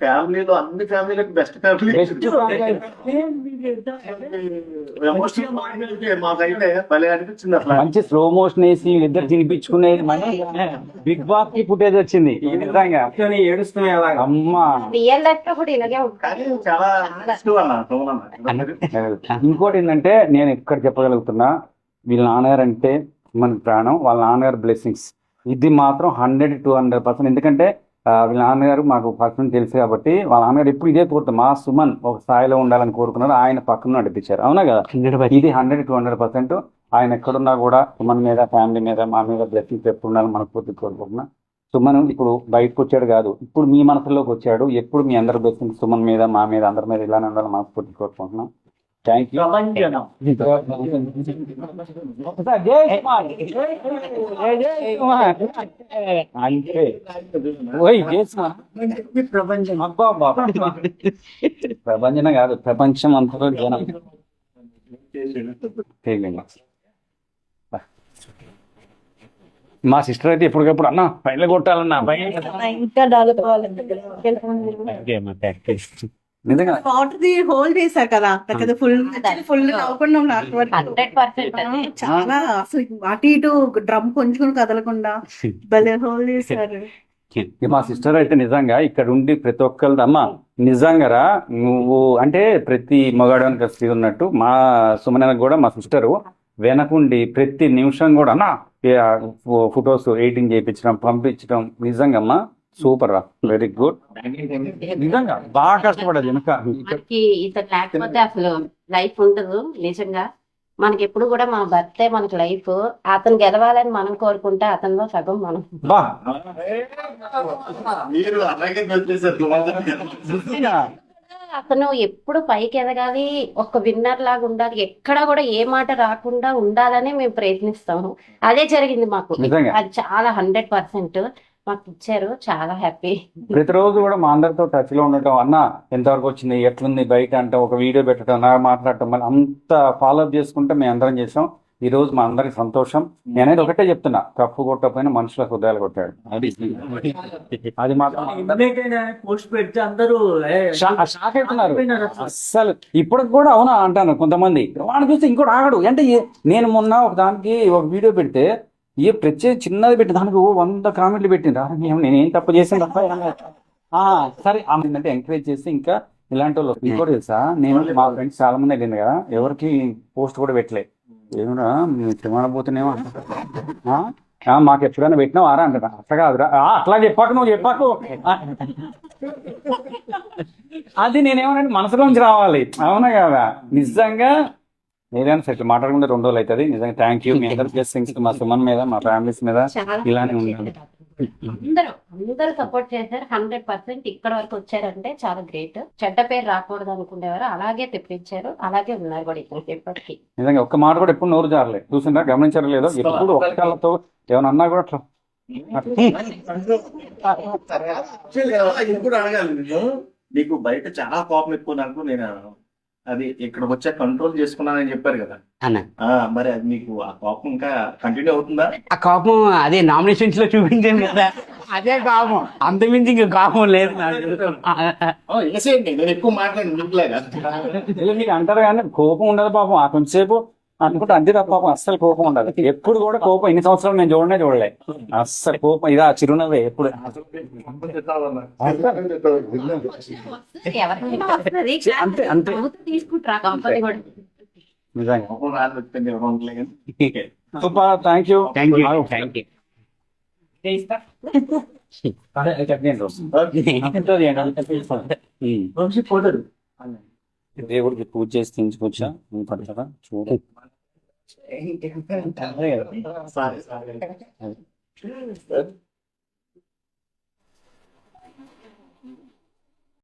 ఫ్యామిలీలో అన్ని ఫ్యామిలీలకు best family. మాకైతే భలే అనిపించింది అట్లా మంచి స్లో మోషన్ వేసి ఇద్దరు తినిపించుకునేది బిగ్ బాస్కి ఫుటేజ్ వచ్చింది. ఏడుస్తున్నాయి అమ్మా. ఇంకోటి ఏంటంటే నేను ఎక్కడ చెప్పగలుగుతున్నా వీళ్ళ నాన్నగారు అంటే మన ప్రాణం వాళ్ళ నాన్నగారు బ్లెస్సింగ్స్ ఇది మాత్రం హండ్రెడ్ టూ హండ్రెడ్ పర్సెంట్ ఎందుకంటే వీళ్ళ నాన్నగారు మాకు పర్సన్ తెలుసు కాబట్టి వాళ్ళ నాన్నగారు ఎప్పుడు ఇదే కోరుతాం మా సుమన్ ఒక స్థాయిలో ఉండాలని కోరుకున్నారు ఆయన పక్కన నడిపించారు. అవునా కదా? ఇది హండ్రెడ్ టూ హండ్రెడ్ పర్సెంట్. ఆయన ఎక్కడున్నా కూడా సుమన్ మీద ఫ్యామిలీ మీద మా మీద బ్లెస్సింగ్స్ ఎప్పుడు ఉండాలని మనస్ఫూర్తి కోరుకుంటున్నా సుమన్ ఇప్పుడు బయటకు వచ్చాడు కాదు. ఇప్పుడు మీ మనసులోకి వచ్చాడు. ఎప్పుడు మీ అందరి బ్లెస్సింగ్స్ సుమన్ మీద మా మీద అందరి మీద ఇలానే ఉండాలని మనస్ఫూర్తి కోరుకుంటున్నాం. థ్యాంక్ యూ అంతే ఓయ్ జయసుమా అబ్బా బాబా ప్రపంచం కాదు ప్రపంచం అంతలో జనం. మా సిస్టర్ అయితే ఎప్పటికప్పుడు అన్న పైన కొట్టాలన్నా పైన. ఇంకా డలుకోవాలి నిజంగా. వాటర్ ది హోల్ చేశారు కదా. కదా ఫుల్ ఫుల్ హండ్రెడ్ పర్సెంట్. చాలా అసలు అటు ఇటు డ్రమ్ కొంచెం కదలకుండా భలే హోల్ చేశారు. మా సిస్టర్ అయితే నిజంగా ఇక్కడ ఉండి ప్రతి ఒక్కరిది అమ్మ నిజంగారా? నువ్వు అంటే ప్రతి మగాడానికి స్త్రీ ఉన్నట్టు మా సుమనకు కూడా మా సిస్టరు వెనకుండి ప్రతి నిమిషం కూడా అన్న ఫొటోస్ ఎడిటింగ్ చేయించడం పంపించడం నిజంగా అమ్మా సూపర్ రా వెరీ గుడ్ నిజంగా బాగా కష్టపడదు వెనక. మనకి ఇతను లేకపోతే అసలు లైఫ్ ఉండదు నిజంగా. మనకి ఎప్పుడు కూడా మా భర్తే మనకి లైఫ్. అతను గెలవాలని మనం కోరుకుంటే అతనిలో సగం మనం. బా. మీరు అలాగే వచ్చేసారు అతను ఎప్పుడు పైకి ఎదగాలి ఒక విన్నర్ లాగా ఉండాలి ఎక్కడ కూడా ఏ మాట రాకుండా ఉండాలని మేము ప్రయత్నిస్తాము. అదే జరిగింది మాకు. నిజంగా. అది చాలా హండ్రెడ్ పర్సెంట్ మాకు ఇచ్చారు చాలా హ్యాపీ. ప్రతిరోజు కూడా మా అందరితో టచ్లో ఉండటం అన్న ఎంతవరకు వచ్చింది ఎట్లుంది బయట అంటే ఒక వీడియో పెట్టడం నా మాట్లాడటం మళ్ళీ అంత ఫాలో అప్ చేసుకుంటే మేము అందరం చేసాం. ఈ రోజు మా అందరికి సంతోషం. నేనైతే ఒకటే చెప్తున్నా కప్పు కొట్టకపోయినా మనుషుల హృదయాలు కొట్టాడు. అది మాత్రం పోస్ట్ పెడితే అందరూ ఏ, షా- షాక్ అవుతున్నారు. అయిపోయినారు అసలు. అస్సలు. ఇప్పటికి కూడా అవునా అంటాను కొంతమంది. వాడిని చూస్తే ఇంకోటి ఆగడు. అంటే నేను మొన్న ఒక దానికి ఒక వీడియో పెడితే ఏ ప్రత్యేక చిన్నది పెట్టి దానికి ఓ వంద కామెంట్లు పెట్టింది నేనేం తప్పు చేసాను తప్ప ఏం సరే ఆమె ఏంటంటే ఎంకరేజ్ చేస్తే ఇంకా ఇలాంటి వాళ్ళు ఇంకోటి తెలుసా? నేను మా ఫ్రెండ్స్ చాలా మంది వెళ్ళింది కదా ఎవరికి పోస్ట్ కూడా పెట్టలే. ఏమన్నా తినబోతున్నామో మాకు ఎప్పుడైనా పెట్టినావు? ఆరా అంటారా అట్లా కాదురా. అట్లా చెప్పాకు నువ్వు చెప్పాకు. అది నేనేమనంటే మనసులోంచి రావాలి. అవునా కదా? నిజంగా ఏదైనా సరే మాట్లాడకుండా రెండు రోజులు అవుతుంది. నిజంగా థ్యాంక్ యూ మీ అందరి బ్లెస్సింగ్స్ మా సుమన్ మీద మా ఫ్యామిలీస్ మీద చాలా ఇలానే ఉండాలి. అందరూ అందరూ సపోర్ట్ చేశారు. హండ్రెడ్ పర్సెంట్ ఇక్కడ వరకు వచ్చారంటే చాలా గ్రేట్ చెడ్డ పేరు రాకూడదు అనుకునేవారు. అలాగే తెప్పించారు. అలాగే ఉన్నారు కూడా ఇప్పటికీ. నిజంగా ఒక్క మాట కూడా ఎప్పుడు నోరు జారలే. చూసిందా గమనించారు లేదో? ఎప్పుడు ఒక్క కళ్ళతో ఏమైనా అన్నా కూడా అట్లా. నేను. నీకు బయట చాలా కోపం ఎక్కువ నాకు నేను అది ఇక్కడ వచ్చా కంట్రోల్ చేసుకున్నానని చెప్పారు కదా. అన్న. ఆ మరి అది మీకు ఆ కోపం ఇంకా కంటిన్యూ అవుతుందా? ఆ కోపం అదే నామినేషన్స్లో చూపించాను కదా. అదే కోపం. అంతమించి ఇంకా కోపం లేదు వేసేయండి నేను ఎక్కువ మాట్లాడి మీరు అంటారు కానీ కోపం ఉండదు పాపం. ఆ కొంచెంసేపు అనుకుంటే అంతే తప్ప పాపం అస్సలు కోపం ఉండదు. ఎప్పుడు కూడా కోపం ఎన్ని సంవత్సరాలు నేను చూడనే చూడలే. అస్సలు కోపం ఇదా చిరునవ్వే ఎప్పుడు. అంతే అంతే. నిజంగా. Thank you thank you thank you దేవుడికి పూజ చేసి తీయించుకొచ్చా? పడతారా చూడు. Sorry sorry